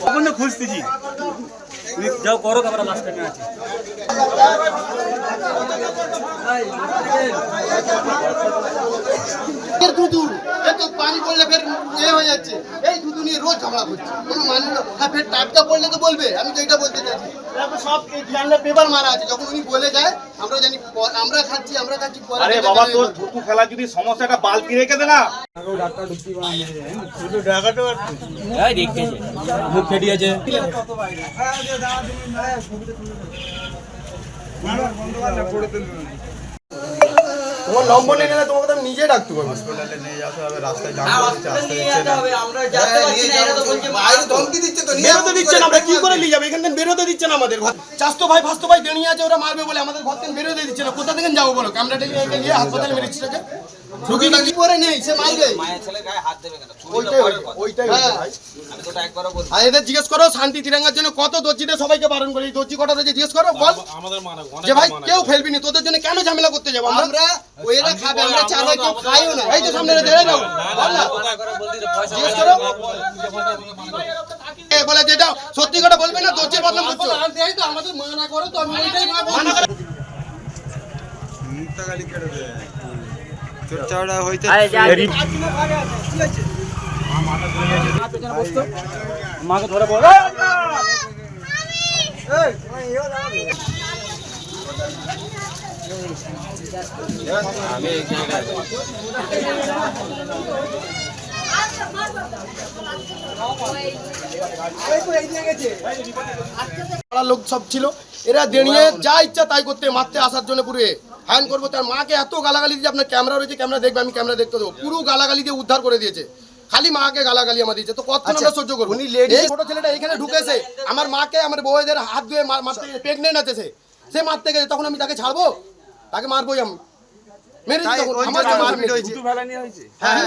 কখন না খুঁজতেছি যাও করো তারপরে লাস্ট টাইমে আছে দুধু পানি পড়লে ফের ইয়ে হয়ে যাচ্ছে। এই নিয়ে রোজ ঝগড়া করছে। কোনো মানে না। হ্যাঁ ফের টাটকা পড়লে তো বলবে। আমি তো এটা বলতে চাইছি। তারপর সব এই পেপার মারা আছে। যখন উনি বলে যায় আমরা জানি আমরা খাচ্ছি আমরা খাচ্ছি আরে বাবা তোর এবার। থুতু যদি সমস্যাটা বালতি রেখে দে না। মুখ তোমার নম্বর নিয়ে নিলে তোমাকে আমি নিজে ডাকতে পারব। বেরোতে দিচ্ছে না আমরা কি করে নিয়ে যাব? এখান থেকে বেরোতে দিচ্ছে না আমাদের ঘর। চাস্তো ভাই ফাস্তো ভাই দাঁড়িয়ে আছে ওরা মারবে বলে আমাদের ঘর থেকে বেরোতে দিচ্ছে না। কোথা থেকে যাব বলো? ক্যামেরা নিয়ে একে নিয়ে হাসপাতালে মেরেছি কি করে নেই সে মারবে ওইটাই ওইটাই হ্যাঁ। আর এদের জিজ্ঞেস করো শান্তি তিরঙ্গার জন্য কত সবাইকে বারণ করি দর্জি কটা রয়েছে জিজ্ঞেস করো বল যে ভাই কেউ ফেলবি না তোদের জন্য কেন ঝামেলা করতে যাব আমরা ওইরা খাবে আমরা চার ভাই কেউ খাইও না এই তো সামনে দেড়ে দাও বল না জিজ্ঞেস করো এ বলে যে দাও সত্যি কথা বলবে না দর্জির বদনাম করছ আমাদের মানা করো তো আমি ওইটাই মানা করো মাকে ধরে বলো পাড়ার লোক সব ছিল। এরা দেনিয়ে যা ইচ্ছা তাই করতে মারতে আসার জন্য পুরো হ্যান করব তার মাকে এত গালাগালি দিয়ে আপনার ক্যামেরা রয়েছে ক্যামেরা দেখবে আমি ক্যামেরা দেখতে দেবো। পুরো গালাগালি দিয়ে উদ্ধার করে দিয়েছে। খালি মাকে গালাগালি আমার দিয়েছে তো কত আমরা সহ্য করব? উনি এই ছোট ছেলেটা এখানে ঢুকেছে আমার মাকে আমার বউদের হাত ধুয়ে মার- মারতে প্রেগনেন্ট আছে সে। সে মারতে গেছে তখন আমি তাকে ছাড়বো? তাকে মারবোই আমি। হ্যাঁ,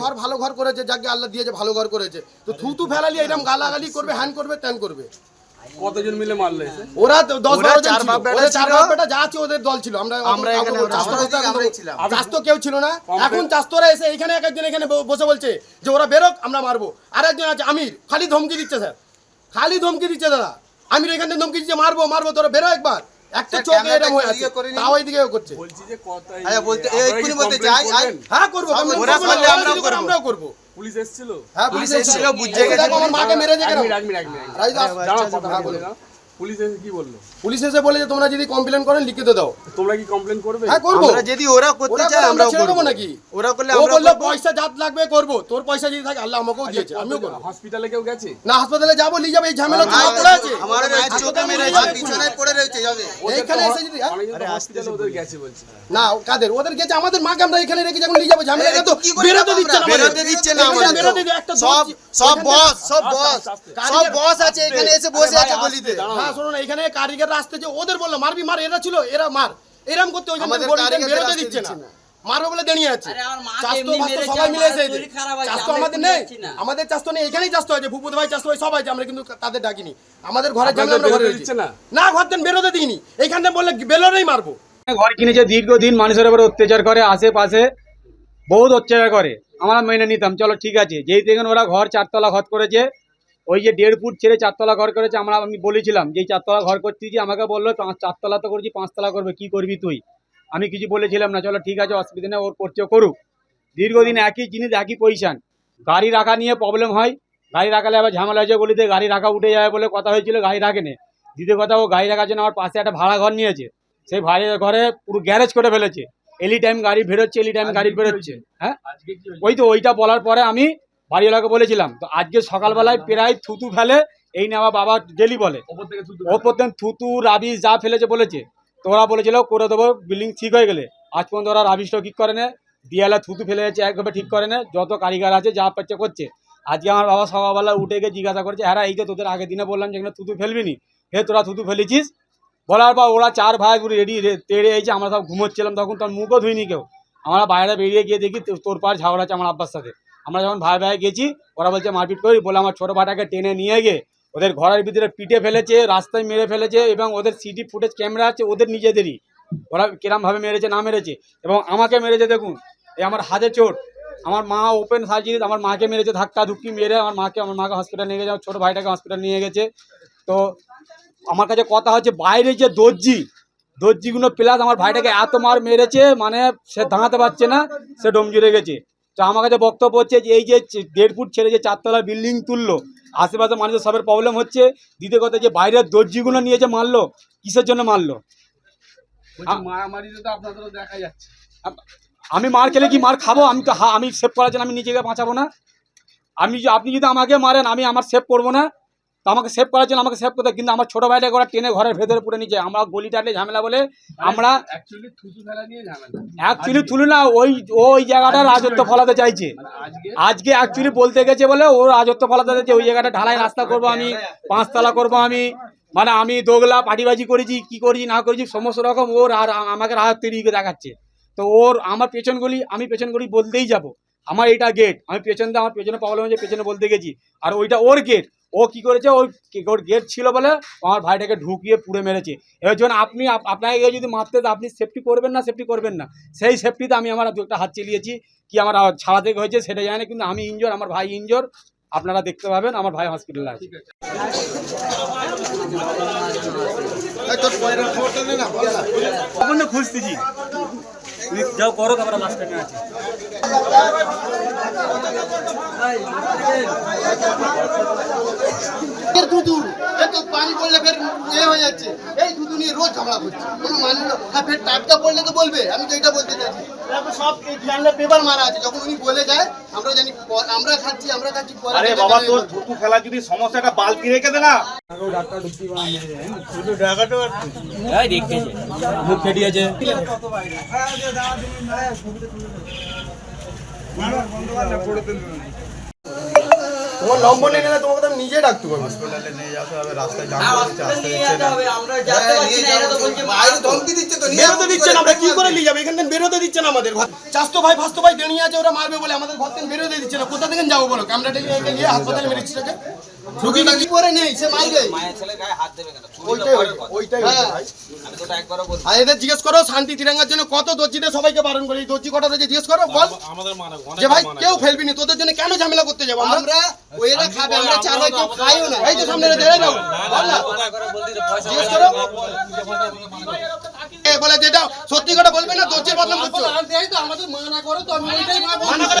ঘর ভালো ঘর করেছে যাকে আল্লাহ দিয়েছে ভালো ঘর করেছে। তো থুতু ফেলালি এরকম গালাগালি করবে হ্যান করবে ত্যান করবে। কতজন মিলে মারলে ওরা তো দশ বারো জন ছিল। ওদের চার বাপ বেটা যা আছে ওদের দল ছিল। আমরা আমরা এখানে চাষ তো কেউ ছিল না। এখন চাস্তরা এসে এখানে একজন এখানে বসে বলছে যে ওরা বেরোক আমরা মারবো। আর একজন আছে আমির খালি ধমকি দিচ্ছে স্যার। খালি ধমকি দিচ্ছে দাদা। আমির এখানে থেকে ধমকি দিচ্ছে মারবো মারবো তোরা বেরো একবার। একটা চোখ এরকম হয়ে আছে। তাও এইদিকে করছে। বলছি যে কত আচ্ছা, বলতে- এই এক্ষুনি বলতে আই- হ্যাঁ করব আমরাও করব। পুলিশ এসেছিল? হ্যাঁ পুলিশ এসেছিল, বুঝিয়ে গেছে। আমার মাকে মেরে দিয়ে এক রাজ দাস, দাঁড়াও, আচ্ছা, কথা হ্যাঁ, বলে বলো। পুলিশ এসে কি বলল? পুলিশ এসে বলে যে তোমরা যদি কমপ্লেন করেন লিখিত দাও। তোমরা কি কমপ্লেন করবে? হ্যাঁ করব। আমরা যদি ওরা করতে চায় আমরা আমরাও করব। নাকি? ওরা করলে আমরা বলল পয়সা যাত লাগবে করব। তোর পয়সা যদি থাকে আল্লাহ আমাকেও দিয়েছে আমিও করব। হসপিটালে কেউ গেছে? না হাসপাতালে যাব নিয়ে যাব এই ঝামেলা পড়ে আছে। আমার মায়ের চোখে মেরে বিছানায় পড়ে রয়েছে যাবে। এইখানে এসে যদি হ্যাঁ? হসপিটালে ওদের গেছে বলছে। না কাদের? ওদের গেছে আমাদের মাকে আমরা এখানে রেখে যখন নিয়ে যাব ঝামেলা তো কি করে বেরোতে দিচ্ছে না বেরোতে দিচ্ছে না আমাদের। বেরোতে একটা সব সব বস সব বস সব বস আছে এখানে এসে বসে আছে গলিতে। শোনো না এখানে কারিগররা আসতেছে ওদের বলল মারবি মার এরা ছিল এরা মার। এরম করতে ওই জন্য বেরোতে দিচ্ছে না। বলে আছে। চাষ তো সবাই মিলে চাষ তো আমাদের নেই। আমাদের চাষ তো নেই এখানেই চাষ তো হয়েছে ভূপত ভাই চাষ হয় সবাই আছে আমরা কিন্তু তাদের ডাকিনি। আমাদের ঘরে আমরা ঘরে দিচ্ছে না? না ঘর দেন বেরোতে দিইনি। বললে বেলোরেই মারবো। ঘর কিনেছে দীর্ঘদিন মানুষের উপরে অত্যাচার করে আশেপাশে বহুত অত্যাচার করে আমরা মেনে নিতাম। চলো ঠিক আছে যেই দেখেন ওরা ঘর চারতলা ঘর করেছে ওই যে দেড় ফুট ছেড়ে চারতলা ঘর করেছে আমরা আমি বলেছিলাম যে চারতলা ঘর করছি যে আমাকে বলল পাঁচ চারতলা তো করছি পাঁচতলা করবে কি করবি তুই? আমি কিছু বলেছিলাম না চলো ঠিক আছে অসুবিধা নেই ওর করছে করুক। দীর্ঘদিন একই জিনিস একই পজিশন গাড়ি রাখা নিয়ে প্রবলেম হয়। গাড়ি রাখালে আবার ঝামেলা হয়েছে বলিতে গাড়ি রাখা উঠে যাবে বলে কথা হয়েছিল গাড়ি রাখেনি। দ্বিতীয় কথা ও গাড়ি রাখার জন্য আমার পাশে একটা ভাড়া ঘর নিয়েছে। সেই ভাড়া ঘরে পুরো গ্যারেজ করে ফেলেছে। এলি টাইম গাড়ি বেরোচ্ছে এলি টাইম গাড়ি বেরোচ্ছে। হ্যাঁ? ওই তো ওইটা বলার পরে আমি বাড়িওয়ালাকে বলেছিলাম তো আজকে সকালবেলায় প্রায় থুতু ফেলে এই নিয়ে আমার বাবা ডেলি বলে। ওপর থেকে থুতু ও প্রত্যেক থুতু রাবিশ যা ফেলেছে বলেছে। তো ওরা বলেছিল করে দেবো বিল্ডিং ঠিক হয়ে গেলে। আজ পর্যন্ত ওরা রাবিশটাও ঠিক করে না দিয়ালা থুতু ফেলে যাচ্ছে একভাবে ঠিক করে না যত কারিগর আছে যা পাচ্ছে করছে। আজকে আমার বাবা সকালবেলা উঠে গিয়ে জিজ্ঞাসা করছে হ্যাঁ এই যে তোদের আগের দিনে বললাম যে এখানে থুতু ফেলবি নি হে তোরা থুতু ফেলেছিস? বলার পর ওরা চার ভাই রেডি তেড়ে এসে আমরা সব ঘুমোচ্ছিলাম তখন তোর মুখও ধুইনি কেউ। আমরা বাইরে বেরিয়ে গিয়ে দেখি তোর পার ঝগড়া আছে আমার আব্বার সাথে। আমরা যখন ভাই ভাই গেছি, ওরা বলছে, মারপিট করি। বলে আমার ছোটো ভাইটাকে টেনে নিয়ে গিয়ে ওদের ঘরের ভিতরে পিটে ফেলেছে, রাস্তায় মেরে ফেলেছে এবং ওদের সিটি ফুটেজ ক্যামেরা আছে ওদের নিজেদেরই। ওরা কিরমভাবে মেরেছে, না মেরেছে? এবং আমাকে মেরেছে দেখুন এই আমার হাতে চোট আমার মা ওপেন সার্জারি আমার মাকে মেরেছে ধাক্কা ধুক্কি মেরে, আমার মাকে আমার মাকে হসপিটাল নিয়ে গেছে, আমার ছোটো ভাইটাকে হসপিটাল নিয়ে গেছে। তো আমার কাছে কথা হচ্ছে, বাইরে যে দর্জি, দর্জিগুলো প্লাস আমার ভাইটাকে এত মার মেরেছে মানে সে দাঁড়াতে পারছে না, সে ডোম জুড়ে গেছে। তো আমার কাছে বক্তব্য হচ্ছে যে এই যে দেড় ফুট ছেড়ে যে চারতলা বিল্ডিং তুললো আশেপাশে মানুষের সবের প্রবলেম হচ্ছে। দ্বিতীয় কথা যে বাইরের দর্জিগুলো নিয়ে যে মারলো কিসের জন্য মারলো? মারামারিতে তো আপনাদেরও দেখা যাচ্ছে। আমি মার খেলে কি মার খাব? আমি তো হা- আমি সেভ করার জন্য আমি নিজেকে বাঁচাবো না। আমি আপনি যদি আমাকে মারেন আমি আমার সেভ করব না। তো আমাকে সেভ করার জন্য আমাকে সেভ করতে কিন্তু আমার ছোটো ভাইটাকে ওরা টেনে ঘরের ভেতরে পুরে নিচে আমরা গলি টাটলে ঝামেলা বলে আমরা অ্যাকচুয়ালি তুলি না ওই ওই জায়গাটা রাজত্ব ফলাতে চাইছে। মানে আজকে অ্যাকচুয়ালি বলতে গেছে বলে ও রাজত্ব ফলাতে চাইছে। ওই জায়গাটা ঢালাই রাস্তা করব আমি পাঁচতলা করব আমি। মানে আমি দোগলা পাটিবাজি করেছি কি করেছি না করেছি সমস্ত রকম ওর আর আমাকে তৈরি করে দেখাচ্ছে। তো ওর আমার পেছন গলি আমি পেছন গলি বলতেই যাব। আমার এটা গেট আমি পেছন দিয়ে আমার পেছনে প্রবলেম হয়েছে পেছনে বলতে গেছি। আর ওইটা ওর গেট ও কি করেছে? ওই কে- ওর গেট ছিল বলে আমার ভাইটাকে ঢুকিয়ে পুড়ে মেরেছে। এর জন্য আপনি আপ- আপনাকে কেউ যদি মারতে তো আপনি সেফটি করবেন না সেফটি করবেন না। সেই সেফটিতে আমি আমার একটা হাত চালিয়েছি। কি আমার আওয়াজ ছাড়া থেকে হয়েছে সেটা জানি না কিন্তু আমি ইনজোর আমার ভাই ইনজোর আপনারা দেখতে পাবেন আমার ভাই হসপিটালে আছে। খুঁজতেছি। যাও করো তারপরে লাস্টে আছে ফের দুধু এ তো পানি পড়লে ফের এ হয়ে যাচ্ছে। এই দুধু নিয়ে রোজ ঝগড়া করছে। কোনো মানে না। হ্যাঁ ফের টাটকা পড়লে তো বলবে। আমি তো এটা বলতে চাইছি। সব জানলে পেপার মারা আছে। যখন উনি বলে যায় আমরা জানি প- আমরা খাচ্ছি আমরা খাচ্ছি আরে বাবা তোর থুতু ফেলা যদি সমস্যা একটা বালতি রেখে দে না। মুখ ফেটিয়েছে তোমার নম্বর নিয়ে নিলে তোমাকে তো আমি নিজে ডাকতে পারব। বাইরে ধমকি দিচ্ছে তো নিয়ে বেরোতে দিচ্ছে না আমরা কি করে নিয়ে যাব? এখান থেকে বেরোতে দিচ্ছে না আমাদের ঘর। চাস্তো ভাই ফাস্তো ভাই দেনি আছে ওরা মারবে বলে আমাদের ঘর থেকে বেরোতে দিচ্ছে না কোথা থেকে যাব বলো? ক্যামেরা টেকে নিয়ে হাসপাতালে মেরেছি রুগী কি করে নেই সে মারবে ওইটাই হয়েছে, ওইটাই হয়েছে ভাই। আর এদের জিজ্ঞেস করো শান্তি তিরঙ্গার জন্য কত দর্জিদের সবাইকে বারণ করে? এই দর্জি কটা রয়েছে জিজ্ঞেস করো বল। যে ভাই কেউ ফেলবি না তোদের জন্য কেন ঝামেলা করতে যাব আমরা? ওইরা খাবে আমরা চালাই কেউ খাইও না। এই তো সামনে দাও বল না। জিজ্ঞেস করো। এ বলে যে যাও সত্যি কথা বলবে না দর্জির বদনাম করছ। আমাদের মানা করো তো আমি ওইটাই মানা করো।